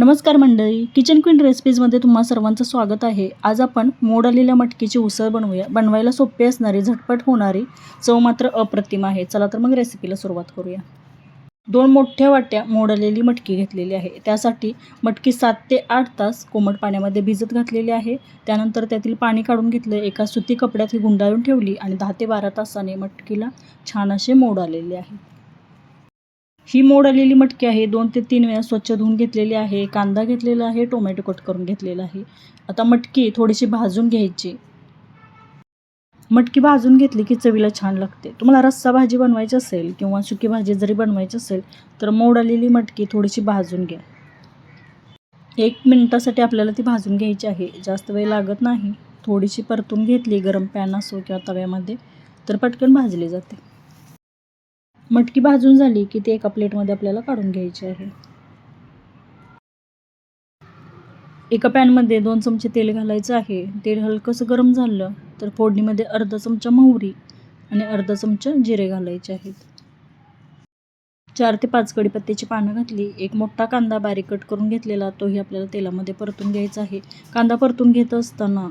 नमस्कार मंडळी kitchen queen रेसिपीजमध्ये तुम्हा सर्वांचं स्वागत आहे. आज आपण मोड आलेल्या मटकीची उसळ बनवूया. बनवायला सोपी असणारी झटपट होणारी चव मात्र अप्रतिम आहे. चला तर मग रेसिपीला सुरुवात करूया. दोन मोठ्या वाट्या मोडलेली मटकी घेतलेली आहे. त्यासाठी मटकी सात ते आठ तास कोमट पाण्यामध्ये भिजत घातलेली आहे. त्यानंतर त्यातील पाणी काढून घेतलं. एका सुती कपड्यात ही गुंडाळून ठेवली आणि दहा ते बारा तासाने मटकीला छान असे मोड आलेले आहे. ही मोड आलेली मटकी आहे. दोन ते तीन वेळा स्वच्छ धुवून घेतलेली आहे. कांदा घेतलेला आहे. टोमॅटो कट करून घेतलेला आहे. आता मटकी थोडीशी भाजून घ्यायची. मटकी भाजून घेतली की चवीला छान लागते. तुम्हाला रस्सा भाजी बनवायची असेल किंवा सुकी भाजी जरी बनवायची असेल तर मोड आलेली मटकी थोडीशी भाजून घ्या. एक मिनटासाठी आपल्याला ती भाजून घ्यायची आहे. जास्त वेळ लागत नाही. थोडीशी परतून घेतली गरम पॅन असो किंवा तव्यामध्ये तर पटकन भाजली जाते. मटकी भाजून झाली की ती एका प्लेटमध्ये आपल्याला काढून घ्यायची आहे. एका पॅनमध्ये दोन चमचे तेल घालायचं आहे. तेल हलकंसं गरम झालं तर फोडणीमध्ये अर्धा चमचा मोहरी आणि अर्धा चमचा जिरे घालायचे आहेत. चार ते पाच कडीपत्त्याची पानं घातली. एक मोठा कांदा बारीक कट करून घेतलेला तोही आपल्याला तेलामध्ये परतून घ्यायचा आहे. कांदा परतून घेत असताना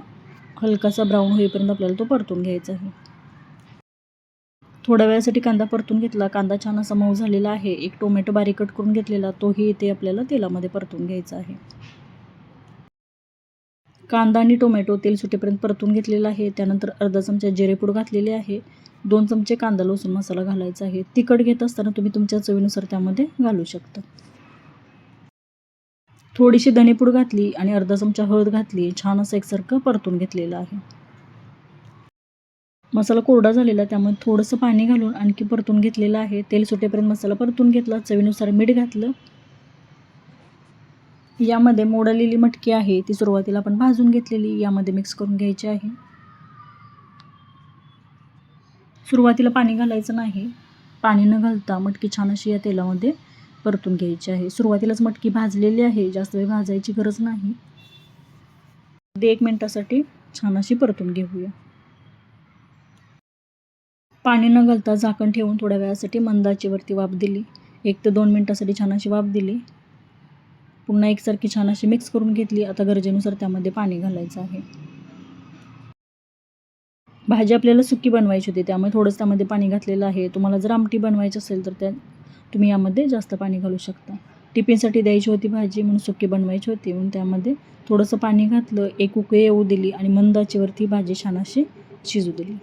हलकासा ब्राऊन होईपर्यंत आपल्याला तो परतून घ्यायचा आहे. थोड्या वेळासाठी कांदा परतून घेतला. कांदा छान असा मऊ झालेला आहे. एक टोमॅटो बारीक कट करून घेतलेला तोही इथे आपल्याला तेलामध्ये परतून घ्यायचा आहे. कांदा आणि टोमॅटो तेल सुटेपर्यंत परतून घेतलेला आहे. त्यानंतर अर्धा चमचा जिरेपूड घातलेले आहे. दोन चमचे कांदा लसूण मसाला घालायचा आहे. तिखट घेत असताना तुम्ही तुमच्या चवीनुसार त्यामध्ये घालू शकता. थोडीशी धनेपूड घातली आणि अर्धा चमचा हळद घातली. छान असं एकसारखं परतून घेतलेलं आहे. मसाला कोरडा झालेला त्यामुळे थोडंसं पाणी घालून आणखी परतून घेतलेलं आहे. तेल सुटेपर्यंत मसाला परतून घेतला चवीनुसार मीठ घातलं. यामध्ये मोडलेली मटकी आहे ती सुरुवातीला आपण भाजून घेतलेली यामध्ये मिक्स करून घ्यायची आहे. सुरुवातीला पाणी घालायचं नाही. पाणी न घालता मटकी छान अशी या तेलामध्ये परतून घ्यायची आहे. सुरुवातीलाच मटकी भाजलेली आहे जास्त वेळ भाजायची गरज नाही. एक मिनटासाठी छान अशी परतून घेऊया. पाणी न घालता झाकण ठेवून थोड्या वेळासाठी मंदाचीवरती वाफ दिली. एक ते दोन मिनटासाठी छान अशी वाफ दिली. पुन्हा एकसारखी छान अशी मिक्स करून घेतली. आता गरजेनुसार त्यामध्ये पाणी घालायचं आहे. भाजी आपल्याला सुकी बनवायची होती त्यामुळे थोडंसं त्यामध्ये पाणी घातलेलं आहे. तुम्हाला जर आमटी बनवायची असेल तर त्या तुम्ही यामध्ये जास्त पाणी घालू शकता. टिफिनसाठी द्यायची होती भाजी म्हणून सुकी बनवायची होती. म्हणून त्यामध्ये थोडंसं पाणी घातलं एक उकळी येऊ दिली आणि मंदाचीवरती भाजी छान अशी शिजू दिली.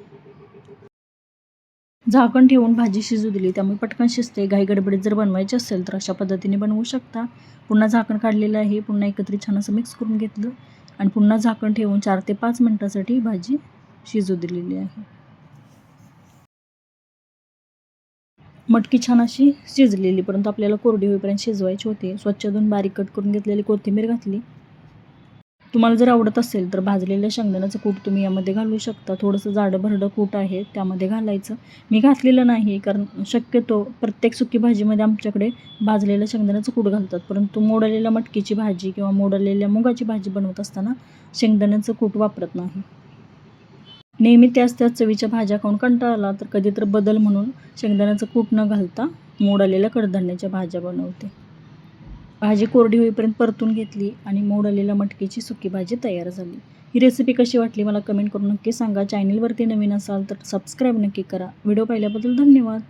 झाकण ठेवून भाजी शिजू दिली. त्यामुळे पटकन शिजते. घाई गडबडीत जर बनवायची असेल तर अशा पद्धतीने बनवू शकता. पुन्हा झाकण काढलेलं आहे. पुन्हा एकत्रित छान असं मिक्स करून घेतलं. आणि पुन्हा झाकण ठेवून चार ते पाच मिनटासाठी भाजी शिजू दिलेली आहे. मटकी छान अशी शिजलेली परंतु आपल्याला कोरडी होईपर्यंत शिजवायची होती. स्वच्छ धुवून बारीक कट करून घेतलेली कोथिंबीर घातली. तुम्हाला जर आवडत असेल तर भाजलेल्या शेंगदाण्याचं कूट तुम्ही यामध्ये घालू शकता. थोडंसं जाडं भरडं कूट आहे त्यामध्ये घालायचं. मी घातलेलं नाही कारण शक्यतो प्रत्येक सुकी भाजीमध्ये आमच्याकडे भाजलेलं शेंगदाण्याचं कूट घालतात. परंतु मोडलेल्या मटकीची भाजी किंवा मोडलेल्या मुगाची भाजी बनवत असताना शेंगदाण्याचं कूट वापरत नाही. नेहमी त्याच त्याच चवीच्या भाज्या खाऊन कंटाळा आला तर कधी तर बदल म्हणून शेंगदाण्याचं कूट न घालता मोडलेल्या कडधान्याच्या भाज्या बनवते. भाजी कोरडी होईपर्यंत परतून घेतली आणि मोड आलेल्या मटकीची सुकी भाजी तयार झाली. ही रेसिपी कशी वाटली मला कमेंट करून नक्की सांगा. चॅनलवरती नवीन असाल तर सबस्क्राईब नक्की करा. व्हिडिओ पाहिल्याबद्दल धन्यवाद.